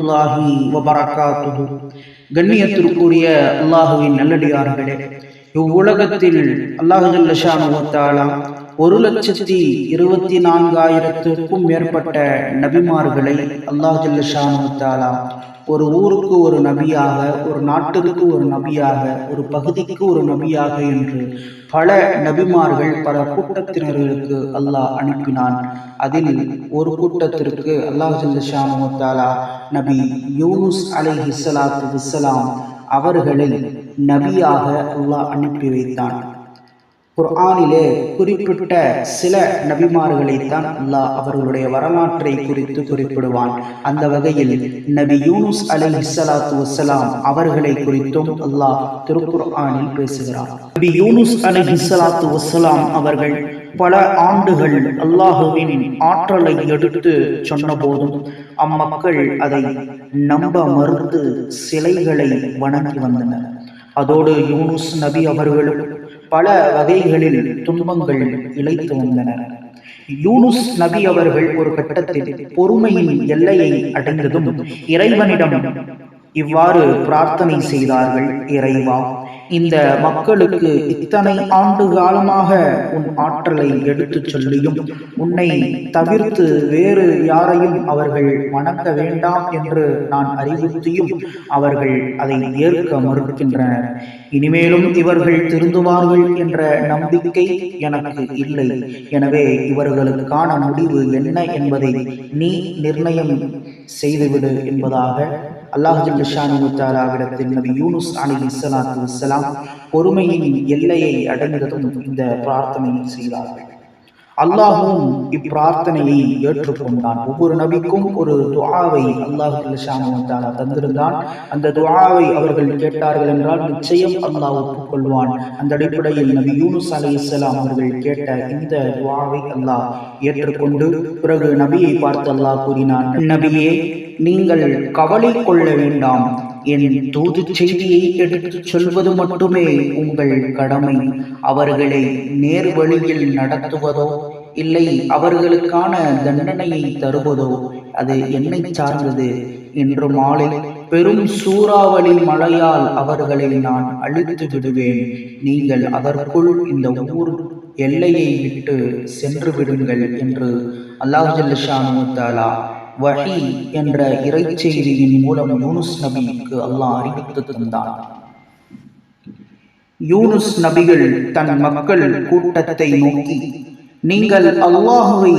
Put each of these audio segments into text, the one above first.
வரஹ்மத்துல்லாஹி வபரகாத்து கண்ணியத்திற்குரிய அல்லாஹுவின் நல்லடியார்களே இவ்வுலகத்தில் அல்லாஹு ஒரு லட்சத்தி இருபத்தி நான்காயிரத்திற்கும் மேற்பட்ட நபிமார்களை அல்லாஹ் ஒரு ஊருக்கு ஒரு நபியாக ஒரு நாட்டிற்கு ஒரு நபியாக ஒரு பகுதிக்கு ஒரு நபியாக என்று பல நபிமார்கள் பல கூட்டத்தினர்களுக்கு அல்லாஹ் அனுப்பினான். அதில் ஒரு கூட்டத்திற்கு அல்லாஹ் ஜல்லஷானு நபி யூனுஸ் அலை ஸலாத்து வஸ்ஸலாம் அவர்களை நபியாக அல்லாஹ் அனுப்பி வைத்தான். குர்ஆனிலே குறிப்பிட்ட சில நபிமார்களைத்தான் அல்லாஹ் அவர்களுடைய வரலாற்றை குறித்து குறிப்பிடுவான். அந்த வகையில் நபி யூனுஸ் அலைஹி இஸ்லாத்து வஸ்ஸலாம் அவர்களை குறித்தும் அல்லாஹ் திருக்குர்ஆனில் பேசுகிறார். நபி யூனுஸ் அலி இஸ்லாத்து வஸ்ஸலாம் அவர்கள் பல ஆண்டுகள் அல்லாஹுவின் ஆற்றலை எடுத்து சொன்னபோதும் அம்மக்கள் அதை நம்ப மறுத்து சிலைகளை வணங்கி வந்தனர். அதோடு யூனுஸ் நபி அவர்களும் பல வகைகளில் துன்பங்கள் இழைத்து வந்தனர். யூனுஸ் நபி அவர்கள் ஒரு கட்டத்தில் பொறுமையின் எல்லையை அடைந்ததும் இறைவனிடம் இவ்வாறு பிரார்த்தனை செய்தார்கள் இறைவா இந்த மக்களுக்கு இத்தனை ஆண்டு காலமாக உன் ஆற்றலை எடுத்துச் சொல்லியும் உன்னை தவிர்த்து வேறு யாரையும் அவர்கள் வணங்க வேண்டாம் என்று நான் அறிவுறுத்தியும் அவர்கள் அதை ஏற்க மறுக்கின்றனர். இனிமேலும் இவர்கள் திருந்துவார்கள் என்ற நம்பிக்கை எனக்கு இல்லை. எனவே இவர்களுக்கான முடிவு என்ன என்பதை நீ நிர்ணயம் செய்துவிடு என்பதாக அல்லாஹ் நபி யூனுஸ் அலி இஸ்லாத்து இஸ்லாம் பொறுமையின் எல்லையை அடைந்ததும் இந்த பிரார்த்தனையை செய்தார்கள். அல்லாஹும் இப்பிரார்த்தனையை ஏற்றுக்கொண்டான். ஒவ்வொரு நபிக்கும் ஒரு துஆவை அல்லாஹ் தந்திருந்தான். அந்த துஆவை அவர்கள் கேட்டார்கள் என்றால் நிச்சயம் அல்லாஹ் ஒப்புக்கொள்வான். அந்த அடிப்படையில் நபி யூனுஸ் அலி இஸ்லாம் அவர்கள் கேட்ட இந்த துஆவை அல்லாஹ் ஏற்றுக்கொண்டு பிறகு நபியை பார்த்து அல்லாஹ் கூறினான் நபியே நீங்கள் கவலை கொள்ள வேண்டாம். என் தூது செய்தியை எடுத்துச் சொல்வது மட்டுமே உங்கள் கடமை. அவர்களை நேர் வழியில் நடத்துவதோ இல்லை அவர்களுக்கான தண்டனையை தருவதோ அது என்னை சார்ந்தது? என்று மாலை பெரும் சூறாவளி மழையால் அவர்களை நான் அழித்து விடுவேன். நீங்கள் அதற்குள் இந்த ஊர் எல்லையை விட்டு சென்று விடுங்கள் என்று அல்லாஹ் ஜல்லஷானு வஹி என்ற இறைச்செய்தியின் மூலம் யூனுஸ் நபிக்கு அல்லாஹ் அறிவித்து தந்தான். யூனுஸ் நபிகள் தன் மக்கள் கூட்டத்தை நோக்கி நீங்கள் அல்லாஹுவை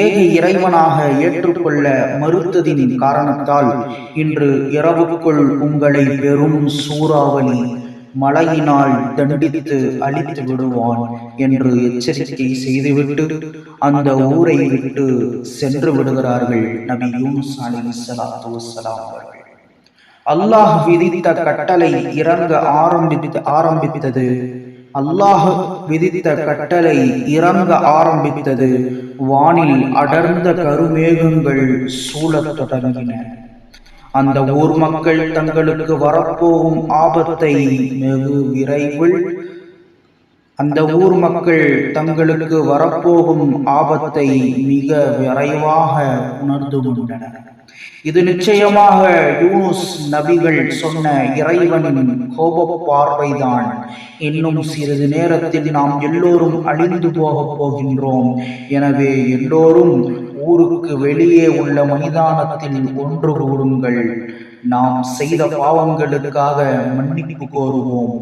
ஏக இறைவனாக ஏற்றுக்கொள்ள மறுத்ததின் காரணத்தால் இன்று இரவுக்குள் உங்களை பெரும் சூறாவளி மழையினால் தண்டித்து அழித்து விடுவான் என்று எச்சரிக்கை செய்துவிட்டு அந்த ஊரை விட்டு சென்று விடுகிறார்கள் நபி யூனுஸ் அலைஹிஸ்ஸலாத்து வஸ்ஸலாம் அவர்கள். அல்லாஹ் விதித்த கட்டளை இறங்க ஆரம்பித்து ஆரம்பித்தது அல்லாஹ் விதித்த கட்டளை இறங்க ஆரம்பித்தது. வானில் அடர்ந்த கருமேகங்கள் சூழத் தொடங்கின. அந்த ஊர் மக்கள் தங்களுக்கு வரப்போகும் ஆபத்தை வெகு விரைவில் அந்த ஊர் மக்கள் தங்களுக்கு வரப்போகும் ஆபத்தை மிக விரைவாக உணர்ந்து கொண்டனர் இது நிச்சயமாக யூனுஸ் நபிகள் சொன்ன இறைவனின் கோப பார்வைதான் இன்னும் சிறிது நேரத்தில் நாம் எல்லோரும் அழிந்து போகப் போகின்றோம். எனவே எல்லோரும் ஊருக்கு வெளியே உள்ள மைதானத்தில் ஒன்று கூடுங்கள். நாம் செய்த பாவங்களுக்காக மன்னிப்பு கோருவோம்.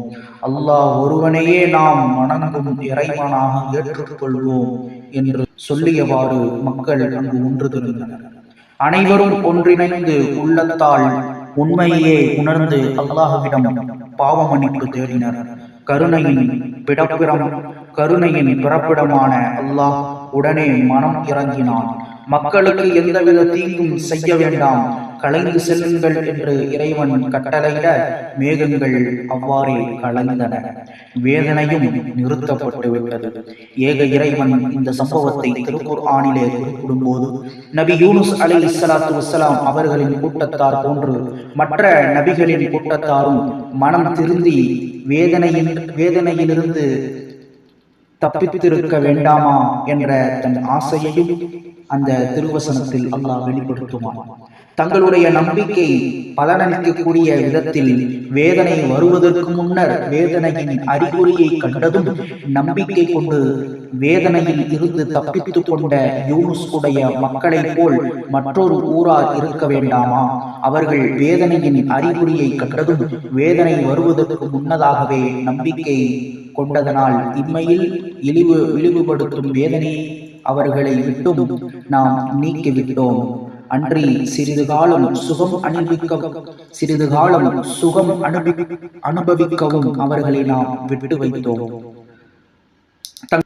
அல்லாஹ் ஒருவனையே நாம் வணங்கும் இறைவனாக ஏற்றுக்கொள்வோம் என்று சொல்லியவாறு மக்கள் அங்கு ஒன்று திருந்தனர் அனைவரும் ஒன்றிணைந்து உள்ளத்தால் உண்மையே உணர்ந்து அல்லாஹுவிடம் பாவ மன்னிப்பு தேடினர். கருணையின் பிடப்பிடம் கருணையின் பிறப்பிடமான அல்லாஹ் உடனே மனம் இறங்கினான். மக்களுக்கு எந்தவித தீங்கும் செய்ய வேண்டாம். கலைந்து செல்லுங்கள் என்று இறைவன் கட்டளையிட மேகங்கள் அவ்வாறே கலைந்தன வேதனையும் நிறுத்தப்பட்டு விட்டது. ஏக இறைவன் இந்த சம்பவத்தை திருப்பூர் ஆணிலே குறிப்பிடும் போது நபி யூனுஸ் அலி இஸ்லாத்து வசலாம் அவர்களின் கூட்டத்தார் போன்று மற்ற நபிகளின் கூட்டத்தாரும் மனம் திருந்தி வேதனையின் வேதனையிலிருந்து தப்பித்திருக்க வேண்டாமா என்ற தன் ஆசையையும் அந்த திருவசனத்தில் அல்லாஹ் வெளிப்படுத்துவான். தங்களுடைய நம்பிக்கை பலனளிக்கக்கூடிய விதத்தில் வேதனை வருவதற்கு முன்னர் வேதனையின் அறிகுறியை கண்டதும் நம்பிக்கை கொண்டு வேதனையில் இருந்து தப்பித்துக் கொண்ட யூனுஸ் உடைய மக்களைப் போல் மற்றொரு ஊரார் இருக்க வேண்டாமா? அவர்கள் வேதனையின் அறிகுறியை கண்டதும் வேதனை வருவதற்கு முன்னதாகவே நம்பிக்கை கொண்டதனால் இம்மையில் இழிவு இழிவுபடுத்தும் வேதனையை அவர்களை விட்டும் நாம் நீக்கிவிட்டோம். அன்றி சிறிது காலம் சுகம் அனுபவிக்க சிறிது காலம் சுகம் அனுபவி அனுபவிக்கவும் அவர்களை நாம் விட்டு வைத்தோம்.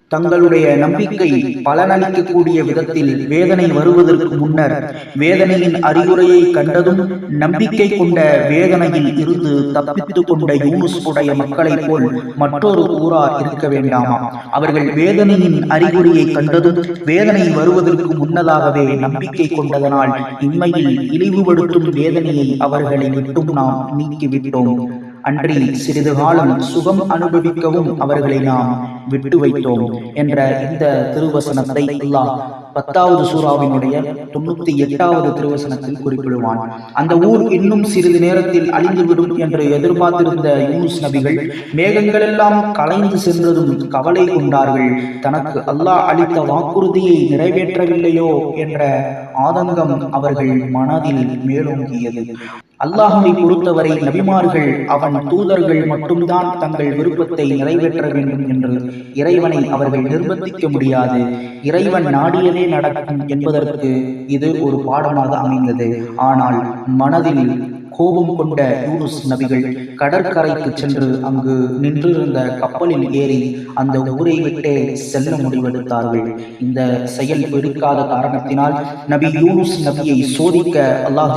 தங்களுடைய நம்பிக்கை பலனளிக்கக்கூடிய விதத்தில் வேதனை வருவதற்கு முன்னர் வேதனையின் அறிகுறையை கண்டதும் நம்பிக்கை கொண்ட வேதனையில் இருந்து தப்பித்துக் கொண்ட யூனுஸ் உடைய மக்களைப் போல் மற்றொரு ஊரார் இருக்க வேண்டாமா? அவர்கள் வேதனையின் அறிகுறியை கண்டதும் வேதனை வருவதற்கு முன்னதாகவே நம்பிக்கை கொண்டதனால் இம்மையில் இழிவுபடுத்தும் வேதனையை அவர்களை விட்டும் நாம் நீக்கிவிட்டோம். அன்றி சிறிது காலம் சுகம் அனுபவிக்கவும் அவர்களை நாம் விட்டு வைத்தோம் என்ற இந்த திருவசனத்தை அல்லாஹ் பத்தாவது சூறாவினுடைய தொண்ணூத்தி எட்டாவது திருவசனத்தில் குறிப்பிடுவான். அந்த ஊர் இன்னும் சிறிது நேரத்தில் அழிந்துவிடும் என்று எதிர்பார்த்திருந்த யூஸ் நபிகள் மேகங்கள் எல்லாம் கலைந்து சென்றதும் கவலை கொண்டார்கள். தனக்கு அல்லாஹ் அளித்த வாக்குறுதியை நிறைவேற்றவில்லையோ என்ற ஆதங்கம் அவர்கள் மனதில் மேலோங்கியது. அல்லாஹை பொறுத்தவரை நபிமார்கள் அவன் தூதர்கள் மட்டும்தான் தங்கள் விருப்பத்தை நிறைவேற்ற வேண்டும் என்று இறைவனை அவர்கள் நிர்பந்திக்க முடியாது. இறைவன் நாடியதே நடக்கும் என்பதற்கு இது ஒரு பாடமாக அமைந்தது. ஆனால் மனதில் கோபம் கொண்ட யூனுஸ் நபிகள் கடற்கரைக்கு சென்று அங்கு நின்றிருந்த கப்பலில் ஏறி அந்த ஊரை விட்டே செல்ல முடிவெடுத்தார்கள். இந்த செயல் வெறுக்காத காரணத்தினால் நபி யூனுஸ் நபியை சோதிக்க அல்லாஹ்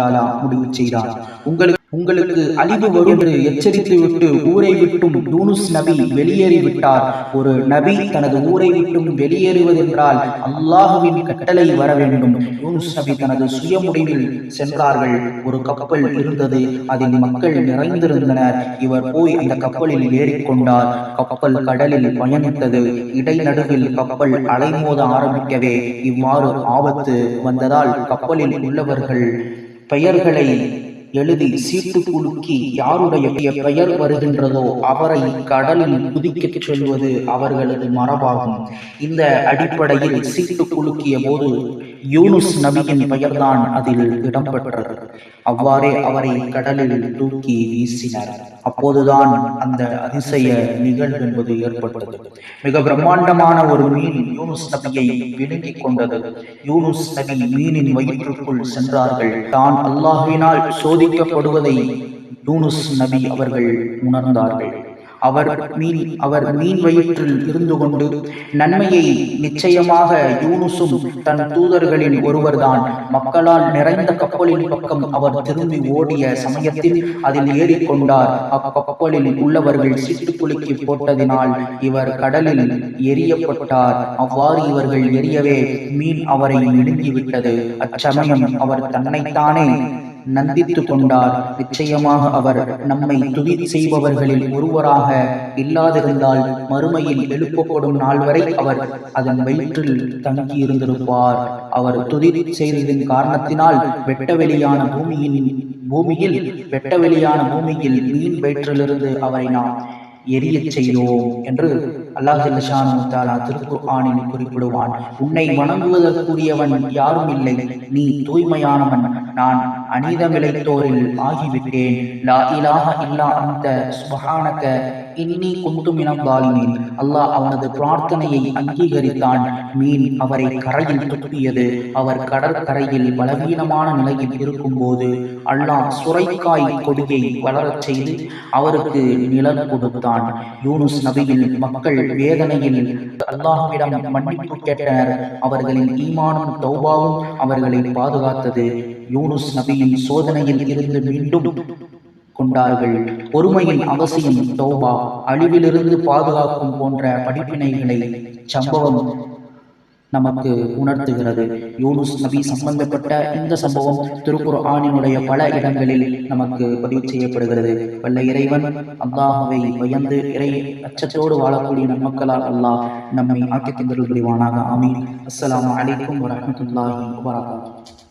தாலா முடிவு செய்தார் உங்களுக்கு உங்களுக்கு அழிவு வரும் என்று எச்சரித்து விட்டு ஊரை விட்டும் யூனுஸ் நபி வெளியேறிவிட்டார். ஒரு நபி தனது ஊரை விட்டும் வெளியேறுவதென்றால் அல்லாஹுவின் கட்டளை வர வேண்டும். யூனுஸ் நபி தனது சுய முடிவில் சென்றார்கள். ஒரு கப்பல் இருந்தது. அதில் மக்கள் நிறைந்திருந்தனர். இவர் போய் அந்த கப்பலில் ஏறிக்கொண்டார். கப்பல் கடலில் பயணித்தது. இடைநடுவில் கப்பல் அலைமோத ஆரம்பிக்கவே இவ்வாறு ஆபத்து வந்ததால் கப்பலில் உள்ளவர்கள் பெயர்களை எழுதி சீட்டு குலுக்கி யாருடைய பெயர் வருகின்றதோ அவரை கடலில் குதிக்கச் சொல்வது அவர்களது மரபாகும். இந்த அடிப்படையில் சீட்டு குலுக்கிய போது யூனுஸ் நபியின் பெயர்தான் அதில் இடம்பெற்றது. அவ்வாறே அவரை கடலில் தூக்கி வீசினர். அப்போதுதான் அந்த அதிசய நிகழ்வு என்பது ஏற்பட்டது. மிக பிரம்மாண்டமான ஒரு மீன் யூனுஸ் நபியை விழுங்கிக் கொண்டது. யூனுஸ் நபி மீனின் வயிற்றுக்குள் சென்றார்கள். தான் அல்லாஹினால் சோதிக்கப்படுவதை யூனுஸ் நபி அவர்கள் உணர்ந்தார்கள். அவர் மீன் அவர் மீன் வயிற்றில் இருந்து கொண்டு நன்மையை நிச்சயமாக யூனுசும் தன் தூதர்களின் ஒருவர்தான். மக்களால் நிறைந்த கப்பலின் பக்கம் அவர் திரும்பி ஓடிய சமயத்தில் அதில் ஏறிக்கொண்டார். அக்கப்பலில் உள்ளவர்கள் சிட்டுக்குலுக்கி போட்டதினால் இவர் கடலில் எரியப்பட்டார். அவ்வாறு இவர்கள் எரியவே மீன் அவரை விழுங்கிவிட்டது அச்சமயம் அவர் தன்னைத்தானே நந்தித்து கொண்டார் நிச்சயமாக அவர் நம்மை துதி செய்பவர்களில் ஒருவராக இல்லாதிருந்தால் மறுமையில் எழுப்பப்படும் நாள் வரை அவர் அதன் வயிற்றில் தங்கி இருந்திருப்பார் அவர் துதி செய்ததின் காரணத்தினால் வெட்டவெளியான பூமியின் பூமியில் வெட்டவெளியான பூமியில் மீன் வயிற்றிலிருந்து அவரை நாம் எரியச் செய்தோம் என்று அல்லாஹ் திருக்குர் ஆணில் குறிப்பிடுவான். உன்னை வணங்குவதற்குரியவன் யாரும் இல்லை. நீ தூய்மையானவன். நான் அநீதமிழைத்தோரில் ஆகிவிட்டேன். லா இலாக இல்லா அந்த சுபஹானக. இன்னி குந்துமினம் வாலினேன் அல்லாஹ் அவனது பிரார்த்தனையை அங்கீகரித்தான். மீன் அவரை கரையில் துப்பியது. அவர் கடற்கரையில் பலவீனமான நிலையில் இருக்கும்போது அல்லாஹ் சுரைக்காய் கொடியை வளரச் செய்து அவருக்கு நிலம் கொடுத்தான். யூனுஸ் நபியில் மக்கள் வேதனையில் அல்லாஹ்விடம் மன்னிப்பு கேட்டனர். அவர்களின் ஈமானும் தௌபாவும் அவர்களை பாதுகாத்தது. யூனுஸ் நபியின் சோதனையில் இருந்து மீண்டும் கொண்டார்கள். பொறுமையின் அவசியம் தௌபா அழிவிலிருந்து பாதுகாக்கும் போன்ற படிப்பினைகளை சம்பவம் நமக்கு உணர்த்துகிறது. யூனுஸ் நபி சம்பந்தப்பட்ட இந்த சம்பவம் திருக்குர் ஆணினுடைய பல இடங்களில் நமக்கு பதிவு செய்யப்படுகிறது. வல்ல இறைவன் அல்லாஹாவை பயந்து இறை அச்சத்தோடு வாழக்கூடிய நன்மக்களால் அல்லாஹ் நம்மை ஆக்கி தந்தல் புரிவானாக. ஆமீன். அஸ்லாம் வலைக்கம் வரமத்துல்லாஹி வரகாத்து